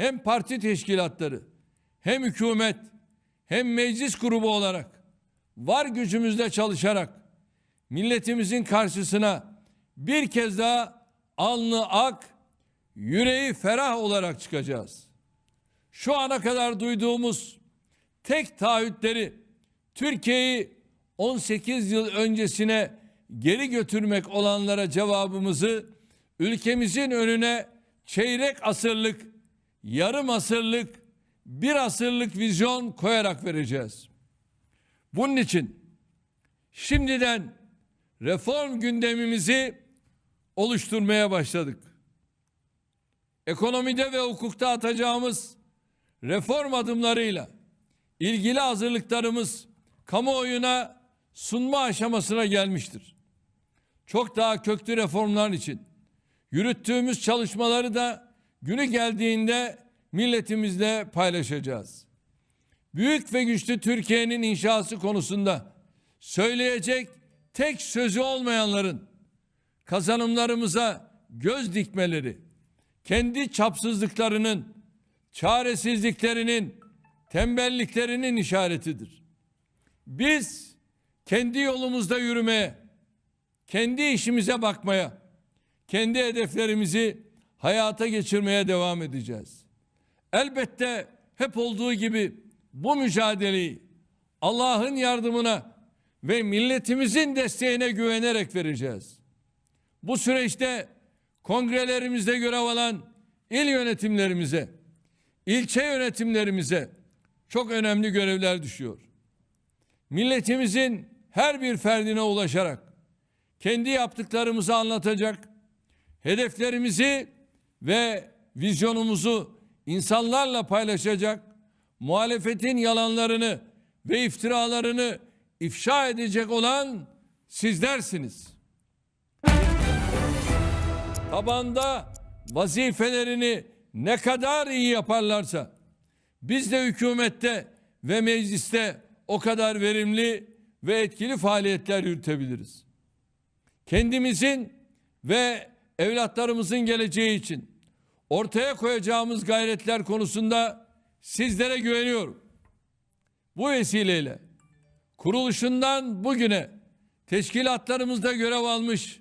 hem parti teşkilatları hem hükümet hem meclis grubu olarak var gücümüzle çalışarak milletimizin karşısına bir kez daha alnı ak, yüreği ferah olarak çıkacağız. Şu ana kadar duyduğumuz tek taahhütleri Türkiye'yi 18 yıl öncesine geri götürmek olanlara cevabımızı ülkemizin önüne çeyrek asırlık, yarım asırlık, bir asırlık vizyon koyarak vereceğiz. Bunun için şimdiden reform gündemimizi oluşturmaya başladık. Ekonomide ve hukukta atacağımız reform adımlarıyla ilgili hazırlıklarımız kamuoyuna sunma aşamasına gelmiştir. Çok daha köklü reformlar için yürüttüğümüz çalışmaları da günü geldiğinde milletimizle paylaşacağız. Büyük ve güçlü Türkiye'nin inşası konusunda söyleyecek tek sözü olmayanların kazanımlarımıza göz dikmeleri, kendi çapsızlıklarının, çaresizliklerinin, tembelliklerinin işaretidir. Biz kendi yolumuzda yürümeye, kendi işimize bakmaya, kendi hedeflerimizi hayata geçirmeye devam edeceğiz. Elbette hep olduğu gibi bu mücadeleyi Allah'ın yardımına ve milletimizin desteğine güvenerek vereceğiz. Bu süreçte kongrelerimizde görev alan il yönetimlerimize, ilçe yönetimlerimize çok önemli görevler düşüyor. Milletimizin her bir ferdine ulaşarak kendi yaptıklarımızı anlatacak, hedeflerimizi ve vizyonumuzu insanlarla paylaşacak, muhalefetin yalanlarını ve iftiralarını ifşa edecek olan sizlersiniz. Tabanda vazifelerini ne kadar iyi yaparlarsa biz de hükümette ve mecliste o kadar verimli ve etkili faaliyetler yürütebiliriz. Kendimizin ve evlatlarımızın geleceği için ortaya koyacağımız gayretler konusunda sizlere güveniyorum. Bu vesileyle kuruluşundan bugüne teşkilatlarımızda görev almış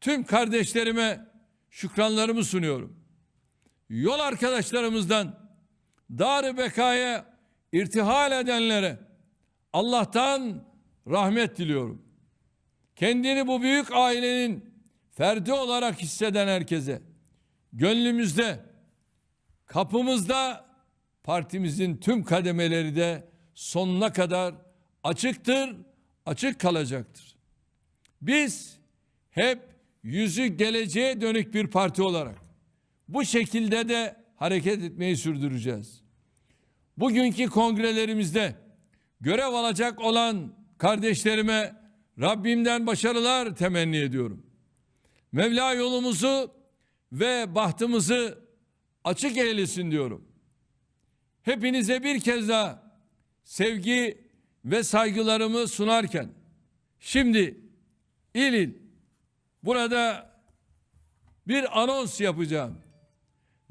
tüm kardeşlerime şükranlarımı sunuyorum. Yol arkadaşlarımızdan dar bekaya irtihal edenlere Allah'tan rahmet diliyorum. Kendini bu büyük ailenin ferdi olarak hisseden herkese gönlümüzde, kapımızda partimizin tüm kademeleri de sonuna kadar açıktır, açık kalacaktır. Biz hep yüzü geleceğe dönük bir parti olarak bu şekilde de hareket etmeyi sürdüreceğiz. Bugünkü kongrelerimizde görev alacak olan kardeşlerime Rabbimden başarılar temenni ediyorum. Mevla yolumuzu ve bahtımızı açık eylesin diyorum. Hepinize bir kez daha sevgi ve saygılarımı sunarken şimdi il il burada bir anons yapacağım.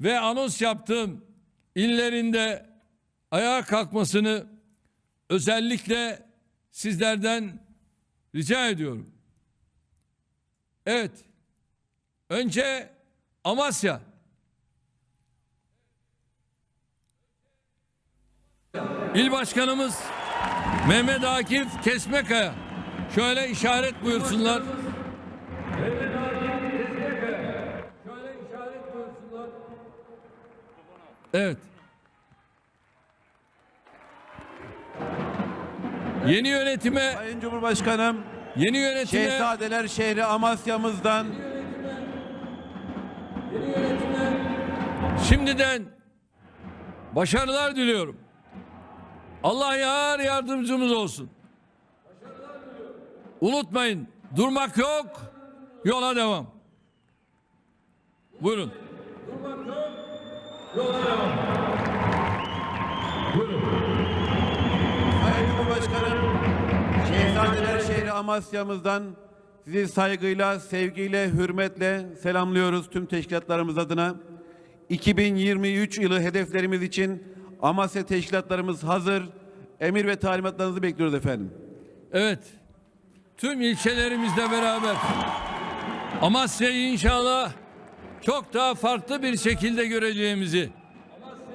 Ve anons yaptığım illerinde ayağa kalkmasını özellikle sizlerden rica ediyorum. Evet. Önce Amasya. İl Başkanımız Mehmet Akif Kesmekaya. Şöyle işaret buyursunlar. Mehmet Akif Kesmekaya. Şöyle işaret buyursunlar. Evet. Yeni yönetime, Sayın Cumhurbaşkanım, yeni yönetime, Şehzadeler şehri Amasya'mızdan şimdiden başarılar diliyorum. Allah yar yardımcımız olsun. Unutmayın, durmak yok, yola devam. Buyurun. Sayın Cumhurbaşkanım, Şehzadeler şehri Amasya'mızdan sizi saygıyla, sevgiyle, hürmetle selamlıyoruz tüm teşkilatlarımız adına. 2023 yılı hedeflerimiz için Amasya teşkilatlarımız hazır. Emir ve talimatlarınızı bekliyoruz efendim. Evet. Tüm ilçelerimizle beraber Amasya'yı inşallah çok daha farklı bir şekilde göreceğimizi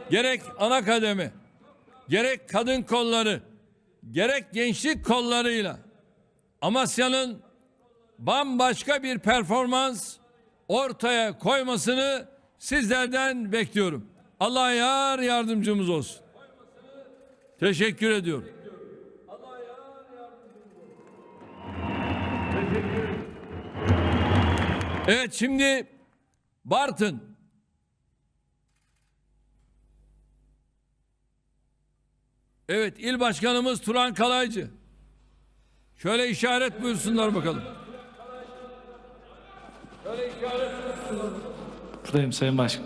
gerek ana kademe, gerek kadın kolları, gerek gençlik kollarıyla Amasya'nın bambaşka bir performans ortaya koymasını sizlerden bekliyorum. Allah yar yardımcımız olsun. Teşekkür ediyorum. Evet şimdi Bartın. Evet il başkanımız Turan Kalaycı. Şöyle işaret buyursunlar bakalım. Buradayım Sayın Başkan.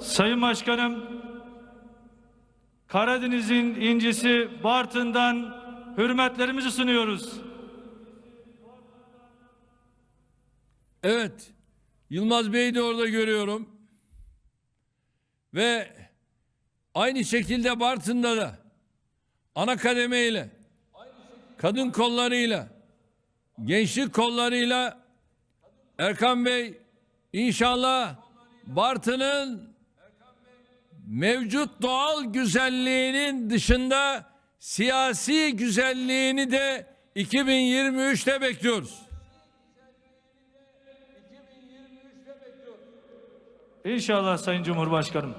Sayın Başkanım, Karadeniz'in incisi Bartın'dan hürmetlerimizi sunuyoruz. Evet. Yılmaz Bey'i de orada görüyorum. Ve aynı şekilde Bartın'da da ana kademeyle, kadın kollarıyla, gençlik kollarıyla Erkan Bey inşallah Bartın'ın mevcut doğal güzelliğinin dışında siyasi güzelliğini de 2023'te bekliyoruz. İnşallah Sayın Cumhurbaşkanım.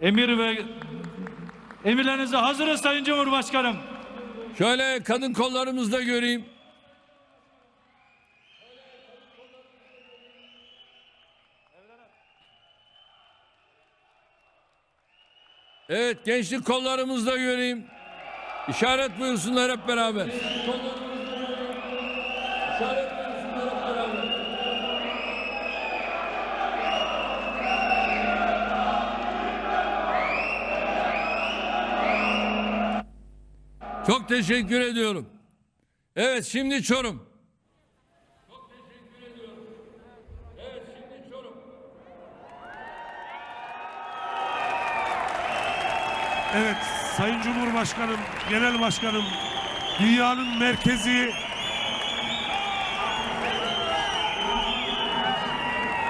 Emir ve emirlerinize hazırız Sayın Cumhurbaşkanım. Şöyle kadın kollarımızda göreyim. Evet gençlik kollarımızda göreyim. İşaret buyursunlar hep beraber. Buyursunlar hep beraber. Çok teşekkür ediyorum. Evet şimdi Çorum. Evet, Sayın Cumhurbaşkanım, Genel Başkanım, dünyanın merkezi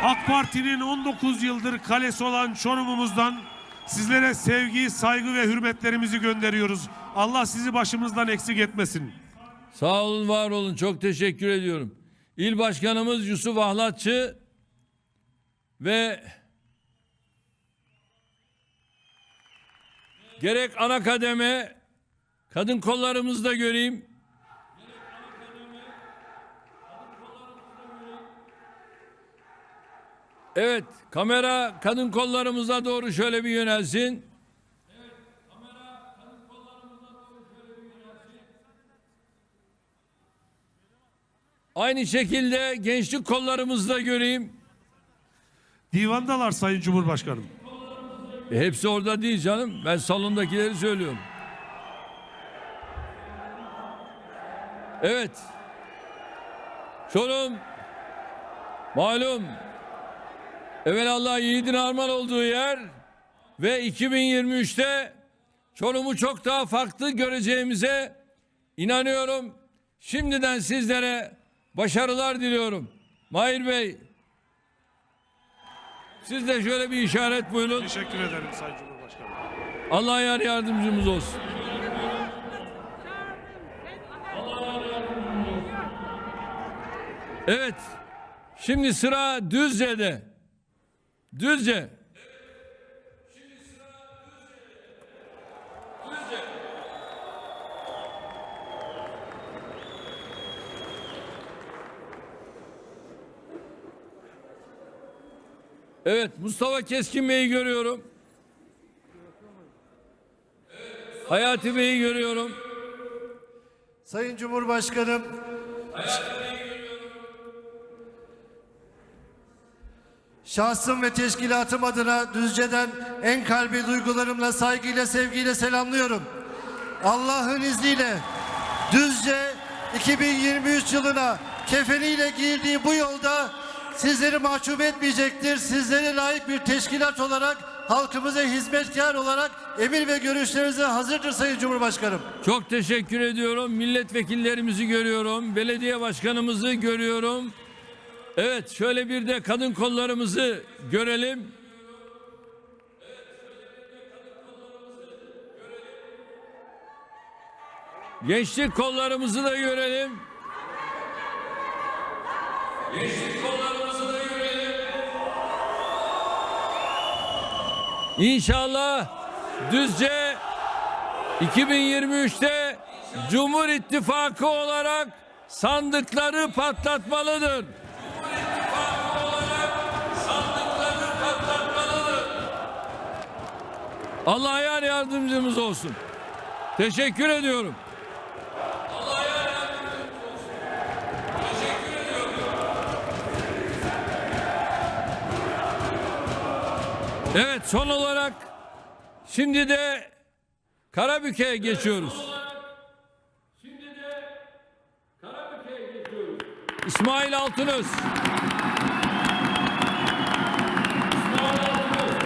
AK Parti'nin 19 yıldır kalesi olan Çorum'umuzdan sizlere sevgi, saygı ve hürmetlerimizi gönderiyoruz. Allah sizi başımızdan eksik etmesin. Sağ olun, var olun. Çok teşekkür ediyorum. İl Başkanımız Yusuf Ahlatçı ve gerek ana kademe kadın kollarımızda göreyim. Evet, kamera kadın kollarımıza doğru şöyle bir yönelsin. Aynı şekilde gençlik kollarımızda göreyim. Divandalar Sayın Cumhurbaşkanım. E, hepsi orada değil canım. Ben salondakileri söylüyorum. Evet. Çorum malum evvelallah yiğidin armağan olduğu yer ve 2023'te Çorum'u çok daha farklı göreceğimize inanıyorum. Şimdiden sizlere başarılar diliyorum. Mahir Bey siz de şöyle bir işaret buyurun. Teşekkür ederim Sayın Cumhurbaşkanım. Allah yar yardımcımız olsun. Evet. Şimdi sıra Düzce'de. Düzce. Evet Mustafa Keskin Bey'i görüyorum. Hayati Bey'i görüyorum. Sayın Cumhurbaşkanım, şahsım ve teşkilatım adına Düzce'den en kalbi duygularımla, saygıyla, sevgiyle selamlıyorum. Allah'ın izniyle Düzce 2023 yılına kefeniyle giyildiği bu yolda sizleri mahcup etmeyecektir. Sizlere layık bir teşkilat olarak, halkımıza hizmetkar olarak emir ve görüşlerinize hazırdır Sayın Cumhurbaşkanım. Çok teşekkür ediyorum. Milletvekillerimizi görüyorum. Belediye başkanımızı görüyorum. Evet şöyle bir de kadın kollarımızı görelim. Gençlik kollarımızı da görelim. Gençlik kollarımızı İnşallah Düzce 2023'te Cumhur İttifakı olarak sandıkları patlatmalıdır. Allah yar yardımcımız olsun. Teşekkür ediyorum. Allah yar yardımcımız olsun. Teşekkür ediyorum. Evet son olarak şimdi de Karabük'e geçiyoruz. Şimdi de Karabük'e geçiyoruz. İsmail Altınöz. İsmail Altınöz.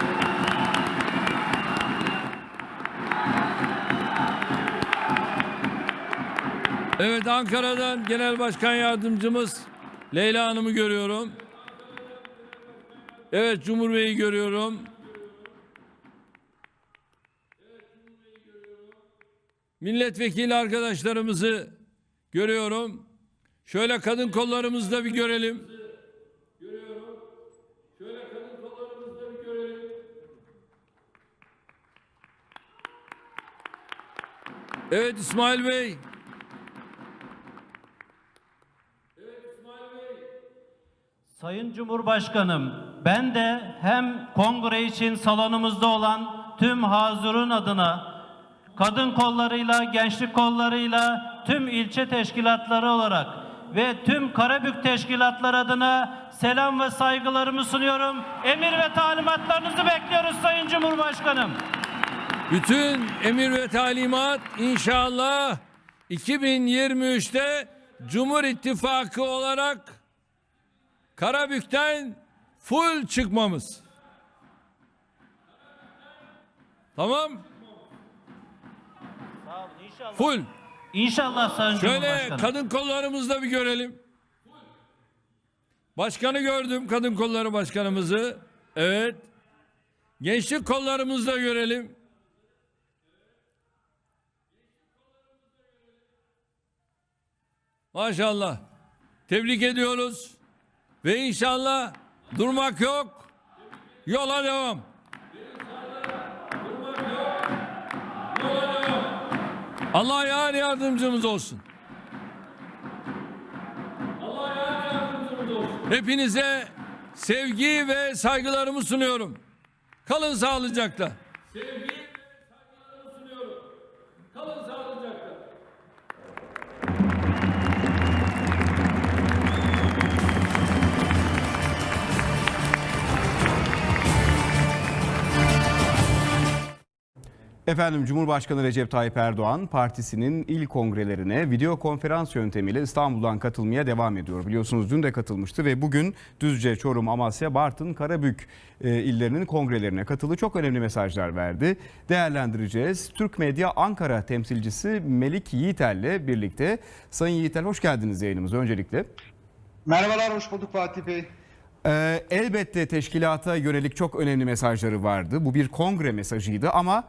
Evet Ankara'dan Genel Başkan Yardımcımız Leyla Hanım'ı görüyorum. Evet Cumhur Bey'i görüyorum. Milletvekili arkadaşlarımızı görüyorum. Şöyle kadın kollarımızı da bir görelim. Şöyle kadın kollarımızı da bir görelim. Evet İsmail Bey. Sayın Cumhurbaşkanım, ben de hem kongre için salonumuzda olan tüm hazırın adına kadın kollarıyla, gençlik kollarıyla, tüm ilçe teşkilatları olarak ve tüm Karabük teşkilatları adına selam ve saygılarımı sunuyorum. Emir ve talimatlarınızı bekliyoruz Sayın Cumhurbaşkanım. Bütün emir ve talimat inşallah 2023'te Cumhur İttifakı olarak Karabük'ten full çıkmamız. Tamam? İnşallah. Full. İnşallah Sayın Şöyle Cumhurbaşkanım. kadın kollarımızı da bir görelim. Başkanı gördüm, kadın kolları başkanımızı. Evet. Gençlik kollarımızı da görelim. Maşallah. Tebrik ediyoruz. Ve inşallah durmak yok. Yola devam. Allah yar yardımcımız olsun. Hepinize sevgi ve saygılarımı sunuyorum. Kalın sağlıcakla. Efendim Cumhurbaşkanı Recep Tayyip Erdoğan partisinin il kongrelerine video konferans yöntemiyle İstanbul'dan katılmaya devam ediyor. Biliyorsunuz dün de katılmıştı ve bugün Düzce, Çorum, Amasya, Bartın, Karabük e, illerinin kongrelerine katıldı. Çok önemli mesajlar verdi. Değerlendireceğiz. Türk Medya Ankara temsilcisi Melik Yiğitel ile birlikte. Sayın Yiğitel hoş geldiniz yayınımıza öncelikle. Merhabalar, hoş bulduk Fatih Bey. Ee, elbette teşkilata yönelik çok önemli mesajları vardı. Bu bir kongre mesajıydı ama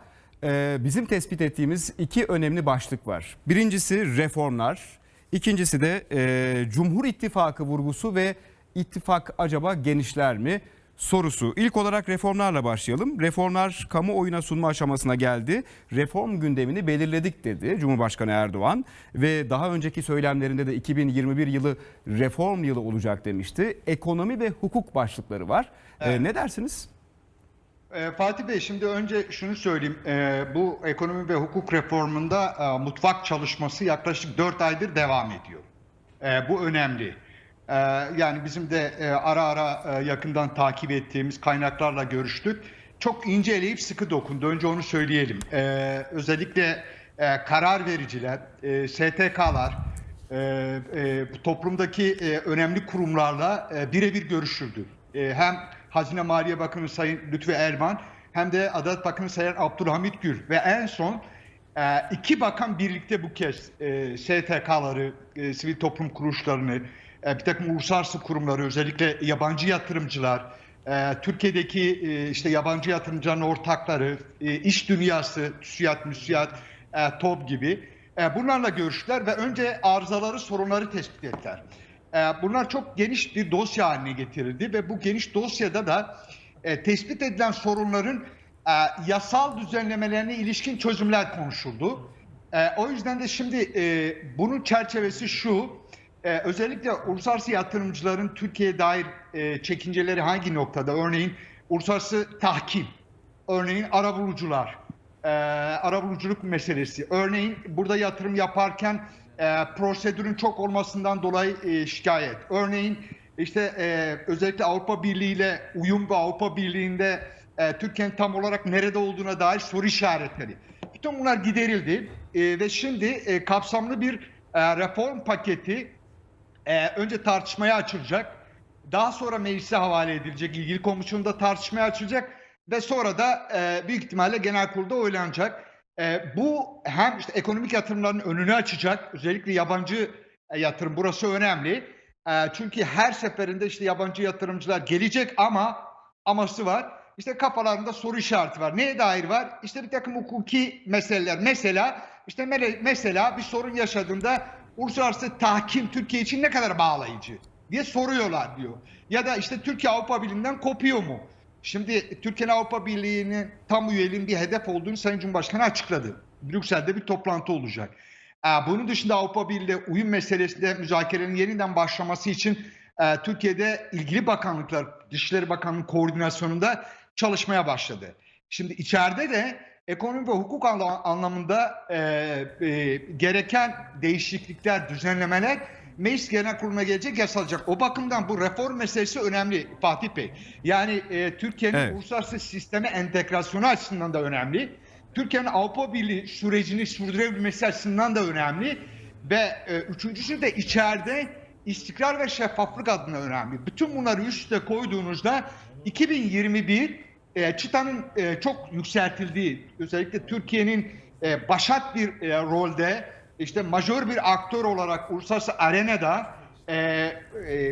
e, bizim tespit ettiğimiz iki önemli başlık var. Birincisi reformlar, ikincisi de e, Cumhur İttifakı vurgusu ve ittifak acaba genişler mi sorusu. İlk olarak reformlarla başlayalım. Reformlar kamuoyuna sunma aşamasına geldi. Reform gündemini belirledik dedi Cumhurbaşkanı Erdoğan ve daha önceki söylemlerinde de 2021 yılı reform yılı olacak demişti. Ekonomi ve hukuk başlıkları var. Ee, ne dersiniz? Ee, Fatih Bey, şimdi önce şunu söyleyeyim. Ee, bu ekonomi ve hukuk reformunda e, mutfak çalışması yaklaşık 4 aydır devam ediyor. Ee, bu önemli. Yani bizim de e, ara ara e, yakından takip ettiğimiz kaynaklarla görüştük. Çok inceleyip sıkı dokundu. Önce onu söyleyelim. Özellikle e, karar vericiler, STK'lar, toplumdaki önemli kurumlarla birebir görüşüldü. Hem Hazine Maliye Bakanı Sayın Lütfi Erman hem de Adalet Bakanı Sayın Abdülhamit Gül ve en son e, iki bakan birlikte bu kez e, STK'ları, e, sivil toplum kuruluşlarını, bir takım uluslararası kurumları, özellikle yabancı yatırımcılar, Türkiye'deki işte yabancı yatırımcıların ortakları, iş dünyası, TÜSİAD, MÜSİAD, TOB gibi bunlarla görüştüler ve önce arızaları, sorunları tespit ettiler. E, bunlar çok geniş bir dosya haline getirildi ve bu geniş dosyada da e, tespit edilen sorunların e, yasal düzenlemelerine ilişkin çözümler konuşuldu. E, o yüzden de şimdi bunun çerçevesi şu, ee, özellikle uluslararası yatırımcıların Türkiye'ye dair çekinceleri hangi noktada? Örneğin uluslararası tahkim, örneğin arabulucular, arabuluculuk meselesi, örneğin burada yatırım yaparken e, prosedürün çok olmasından dolayı e, şikayet, örneğin işte e, özellikle Avrupa Birliği ile uyum ve Avrupa Birliği'nde e, Türkiye'nin tam olarak nerede olduğuna dair soru işaretleri. Bütün bunlar giderildi E, ve şimdi e, kapsamlı bir e, reform paketi ee, önce tartışmaya açılacak. Daha sonra meclise havale edilecek. ilgili komisyonda tartışmaya açılacak. Ve sonra da e, büyük ihtimalle genel kurulda oylanacak. E, bu hem işte ekonomik yatırımların önünü açacak. Özellikle yabancı e, yatırım. Burası önemli. E, çünkü her seferinde işte yabancı yatırımcılar gelecek ama aması var. İşte kafalarında soru işareti var. Neye dair var? İşte bir takım hukuki meseleler. Mesela işte mesela bir sorun yaşadığında uluslararası tahkim Türkiye için ne kadar bağlayıcı diye soruyorlar diyor. Ya da işte Türkiye Avrupa Birliği'nden kopuyor mu? Şimdi Türkiye Avrupa Birliği'nin tam üyeliğin bir hedef olduğunu Sayın Cumhurbaşkanı açıkladı. Brüksel'de bir toplantı olacak. Ee, Bunun dışında Avrupa Birliği uyum meselesinde müzakerenin yeniden başlaması için e, Türkiye'de ilgili bakanlıklar, Dışişleri Bakanlığı koordinasyonunda çalışmaya başladı. Şimdi içeride de ekonomi ve hukuk anla- anlamında e, e, gereken değişiklikler, düzenlemeler Meclis Genel Kurulu'na gelecek yasalacak. O bakımdan bu reform meselesi önemli Fatih Bey. Yani e, Türkiye'nin Evet. uluslararası sisteme entegrasyonu açısından da önemli. Türkiye'nin Avrupa Birliği sürecini sürdürebilmesi açısından da önemli. Ve e, üçüncüsü de içeride istikrar ve şeffaflık adına önemli. Bütün bunları üst üste koyduğunuzda 2021 e, çıtanın e, çok yükseltildiği, özellikle Türkiye'nin e, başat bir e, rolde, işte majör bir aktör olarak uluslararası arenada e, e,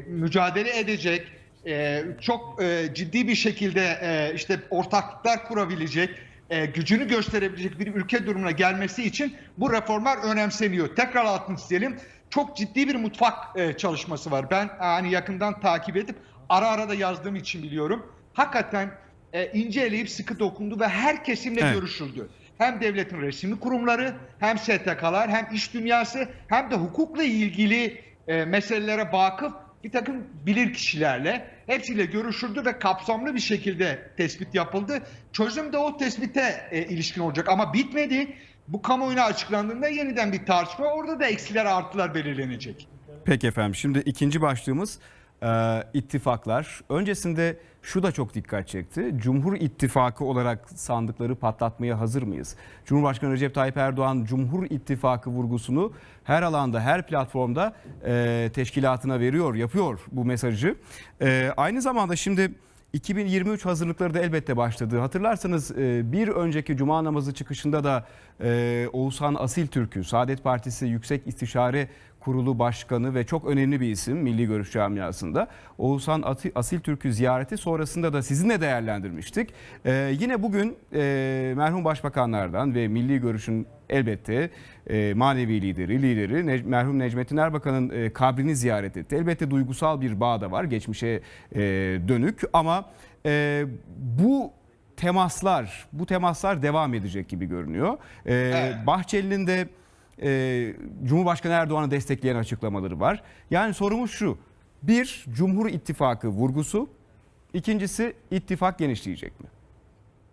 mücadele edecek, e, çok e, ciddi bir şekilde e, işte ortaklıklar kurabilecek, e, gücünü gösterebilecek bir ülke durumuna gelmesi için bu reformlar önemseniyor. Tekrar altını çizelim. Çok ciddi bir mutfak e, çalışması var. Ben hani yakından takip edip ara ara da yazdığım için biliyorum. Hakikaten e, ince eleyip sıkı dokundu ve her kesimle Evet. görüşüldü. Hem devletin resmi kurumları, hem STK'lar, hem iş dünyası, hem de hukukla ilgili e, meselelere vakıf bir takım bilir kişilerle hepsiyle görüşüldü ve kapsamlı bir şekilde tespit yapıldı. Çözüm de o tespite e, ilişkin olacak ama bitmedi. Bu kamuoyuna açıklandığında yeniden bir tartışma orada da eksiler artılar belirlenecek. Peki efendim şimdi ikinci başlığımız e, ittifaklar. Öncesinde şu da çok dikkat çekti. Cumhur İttifakı olarak sandıkları patlatmaya hazır mıyız? Cumhurbaşkanı Recep Tayyip Erdoğan Cumhur İttifakı vurgusunu her alanda her platformda e, teşkilatına veriyor, yapıyor bu mesajı. E, aynı zamanda şimdi 2023 hazırlıkları da elbette başladı. Hatırlarsanız e, bir önceki cuma namazı çıkışında da e, Oğuzhan Asil Türk'ü, Saadet Partisi Yüksek İstişare Kurulu Başkanı ve çok önemli bir isim Milli Görüş camiasında. Oğuzhan Ati- Asil Türk'ü ziyareti sonrasında da sizinle değerlendirmiştik. E, yine bugün e, merhum başbakanlardan ve Milli Görüş'ün elbette e, manevi lideri, lideri Nec- merhum Necmettin Erbakan'ın e, kabrini ziyaret etti. Elbette duygusal bir bağ da var geçmişe e, dönük ama e, bu temaslar, bu temaslar devam edecek gibi görünüyor. E, Evet. Bahçeli'nin de e, Cumhurbaşkanı Erdoğan'ı destekleyen açıklamaları var. Yani sorumuz şu. Bir, Cumhur İttifakı vurgusu. İkincisi ittifak genişleyecek mi?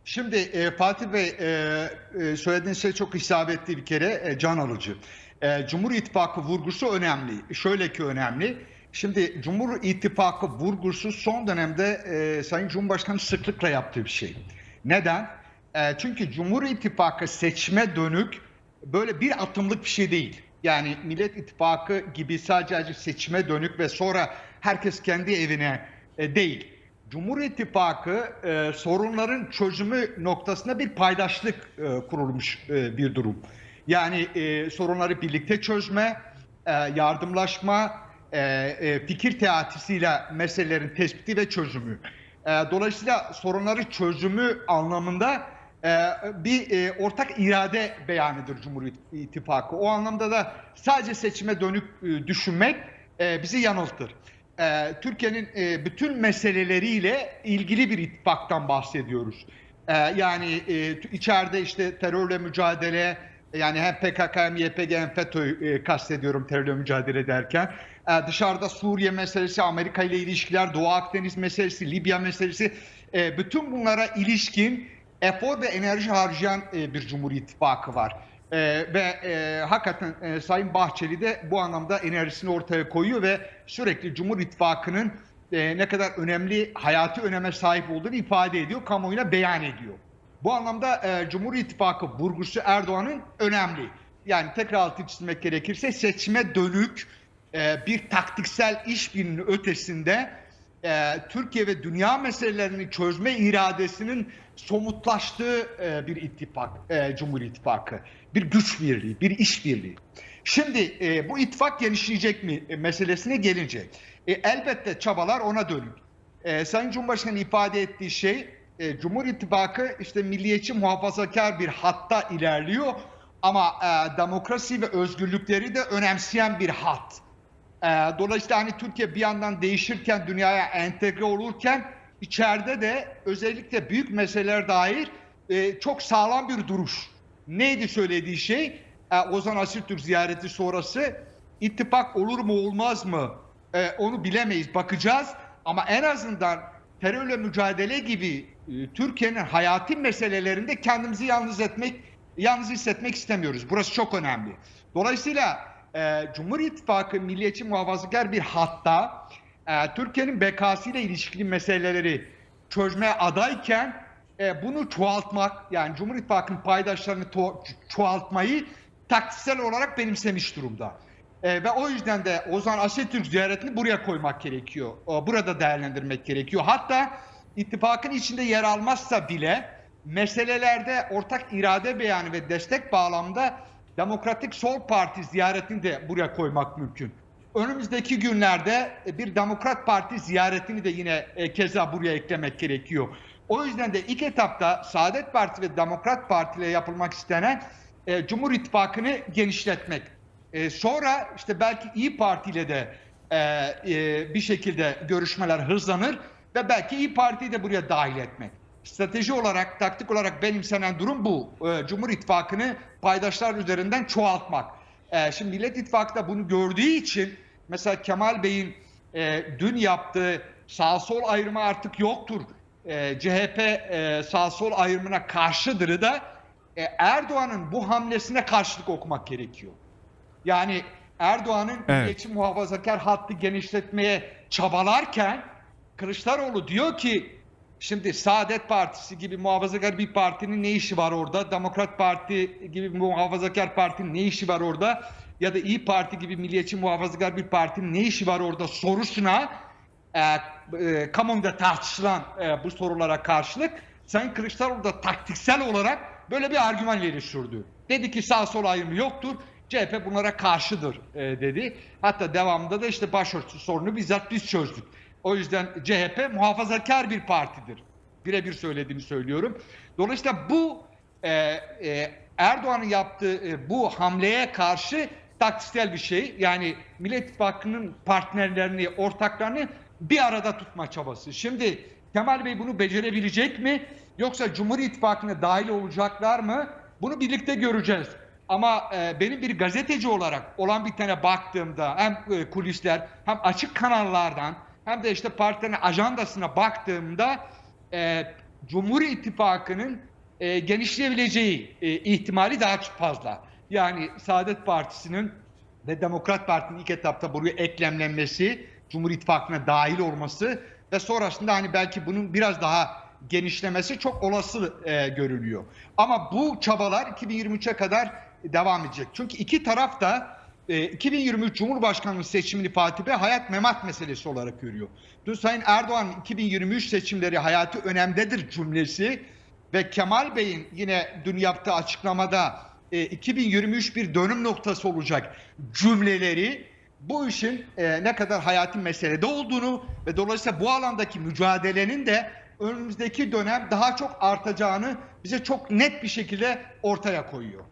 Şimdi e, Fatih Bey e, e, söylediğiniz şey çok isabetli bir kere e, can alıcı. E, Cumhur İttifakı vurgusu önemli. Şöyle ki önemli. Şimdi Cumhur İttifakı vurgusu son dönemde e, Sayın Cumhurbaşkanı sıklıkla yaptığı bir şey. Neden? E, çünkü Cumhur İttifakı seçme dönük böyle bir atımlık bir şey değil. Yani Millet İttifakı gibi sadece seçime dönük ve sonra herkes kendi evine e, değil. Cumhur İttifakı e, sorunların çözümü noktasında bir paydaşlık e, kurulmuş e, bir durum. Yani e, sorunları birlikte çözme, e, yardımlaşma, e, e, fikir teatisiyle meselelerin tespiti ve çözümü. E, dolayısıyla sorunları çözümü anlamında bir e, ortak irade beyanıdır Cumhur İttifakı. O anlamda da sadece seçime dönük e, düşünmek e, bizi yanıltır. Türkiye'nin bütün meseleleriyle ilgili bir ittifaktan bahsediyoruz. Yani içeride işte terörle mücadele, yani hem PKK hem YPG hem FETÖ'yü kastediyorum terörle mücadele ederken. E, dışarıda Suriye meselesi, Amerika ile ilişkiler, Doğu Akdeniz meselesi, Libya meselesi. Bütün bunlara ilişkin efor ve enerji harcayan e, bir Cumhur İttifakı var. E, ve e, hakikaten e, Sayın Bahçeli de bu anlamda enerjisini ortaya koyuyor ve sürekli Cumhur İttifakı'nın e, ne kadar önemli, hayati öneme sahip olduğunu ifade ediyor, kamuoyuna beyan ediyor. Bu anlamda e, Cumhur İttifakı vurgusu Erdoğan'ın önemli. Yani tekrar altı çizmek gerekirse seçime dönük e, bir taktiksel işbirliğinin ötesinde e, Türkiye ve dünya meselelerini çözme iradesinin somutlaştığı e, bir ittifak, e, Cumhur İttifakı. Bir güç birliği, bir işbirliği. Şimdi e, bu ittifak genişleyecek mi e, meselesine gelince e, elbette çabalar ona dönük. E, Sayın Cumhurbaşkanı ifade ettiği şey e, Cumhur İttifakı işte milliyetçi muhafazakar bir hatta ilerliyor ama e, demokrasi ve özgürlükleri de önemseyen bir hat. E, dolayısıyla hani Türkiye bir yandan değişirken dünyaya entegre olurken içeride de özellikle büyük meseleler dair e, çok sağlam bir duruş. Neydi söylediği şey? E, Ozan Asiltürk ziyareti sonrası ittifak olur mu olmaz mı e, onu bilemeyiz bakacağız ama en azından terörle mücadele gibi e, Türkiye'nin hayati meselelerinde kendimizi yalnız etmek, yalnız hissetmek istemiyoruz. Burası çok önemli. Dolayısıyla e, Cumhur İttifakı milliyetçi muhafazakar bir hatta e, Türkiye'nin bekasıyla ilişkili meseleleri çözmeye adayken e, bunu çoğaltmak yani Cumhur İttifakı'nın paydaşlarını çoğaltmayı taktiksel olarak benimsemiş durumda. E, ve o yüzden de Ozan Asetürk ziyaretini buraya koymak gerekiyor. O, burada değerlendirmek gerekiyor. Hatta ittifakın içinde yer almazsa bile meselelerde ortak irade beyanı ve destek bağlamında Demokratik Sol Parti ziyaretini de buraya koymak mümkün. Önümüzdeki günlerde e, bir Demokrat Parti ziyaretini de yine e, keza buraya eklemek gerekiyor. O yüzden de ilk etapta Saadet Partisi ve Demokrat Parti ile yapılmak istenen e, Cumhur İttifakı'nı genişletmek. Sonra işte belki İyi Parti ile de bir şekilde görüşmeler hızlanır ve belki İyi Parti'yi de buraya dahil etmek. Strateji olarak, taktik olarak benimsenen durum bu. E, Cumhur İttifakı'nı paydaşlar üzerinden çoğaltmak. E, şimdi Millet İttifakı da bunu gördüğü için mesela Kemal Bey'in e, dün yaptığı sağ sol ayrımı artık yoktur. E, CHP e, sağ sol ayrımına karşıdırı da e, Erdoğan'ın bu hamlesine karşılık okumak gerekiyor. Yani Erdoğan'ın Evet. milliyetçi muhafazakar hattı genişletmeye çabalarken Kılıçdaroğlu diyor ki şimdi Saadet Partisi gibi muhafazakar bir partinin ne işi var orada? Demokrat Parti gibi muhafazakar partinin ne işi var orada? Ya da İyi Parti gibi milliyetçi muhafazakar bir partinin ne işi var orada sorusuna e, e, kamuoyunda tartışılan e, bu sorulara karşılık Sayın Kılıçdaroğlu da taktiksel olarak böyle bir argüman ileri. Dedi ki sağ sol ayrımı yoktur. CHP bunlara karşıdır e, dedi. Hatta devamında da işte başörtüsü sorunu bizzat biz çözdük. O yüzden CHP muhafazakar bir partidir. Birebir söylediğimi söylüyorum. Dolayısıyla bu e, e, Erdoğan'ın yaptığı e, bu hamleye karşı taktiksel bir şey. Yani Millet İttifakı'nın partnerlerini, ortaklarını bir arada tutma çabası. Şimdi Kemal Bey bunu becerebilecek mi? Yoksa Cumhur İttifakı'na dahil olacaklar mı? Bunu birlikte göreceğiz. Ama e, benim bir gazeteci olarak olan bir tane baktığımda hem e, kulisler hem açık kanallardan hem de işte partilerin ajandasına baktığımda e, Cumhur İttifakı'nın e, genişleyebileceği e, ihtimali daha fazla. Yani Saadet Partisi'nin ve Demokrat Parti'nin ilk etapta buraya eklemlenmesi, Cumhur İttifakı'na dahil olması ve sonrasında hani belki bunun biraz daha genişlemesi çok olası e, görülüyor. Ama bu çabalar 2023'e kadar devam edecek. Çünkü iki taraf da 2023 Cumhurbaşkanlığı seçimini Fatih Bey hayat memat meselesi olarak görüyor. Dün Sayın Erdoğan 2023 seçimleri hayatı önemdedir cümlesi ve Kemal Bey'in yine dün yaptığı açıklamada e, 2023 bir dönüm noktası olacak cümleleri bu işin e, ne kadar hayati meselede olduğunu ve dolayısıyla bu alandaki mücadelenin de önümüzdeki dönem daha çok artacağını bize çok net bir şekilde ortaya koyuyor.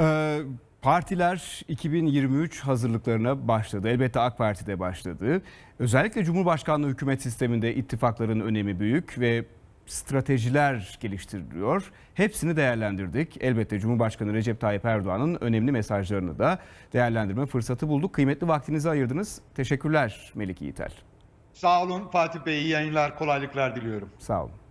Ee, partiler 2023 hazırlıklarına başladı. Elbette AK Parti'de başladı. Özellikle Cumhurbaşkanlığı hükümet sisteminde ittifakların önemi büyük ve stratejiler geliştiriliyor. Hepsini değerlendirdik. Elbette Cumhurbaşkanı Recep Tayyip Erdoğan'ın önemli mesajlarını da değerlendirme fırsatı bulduk. Kıymetli vaktinizi ayırdınız. Teşekkürler Melik Yiğitel. Sağ olun Fatih Bey, iyi yayınlar, kolaylıklar diliyorum. Sağ olun.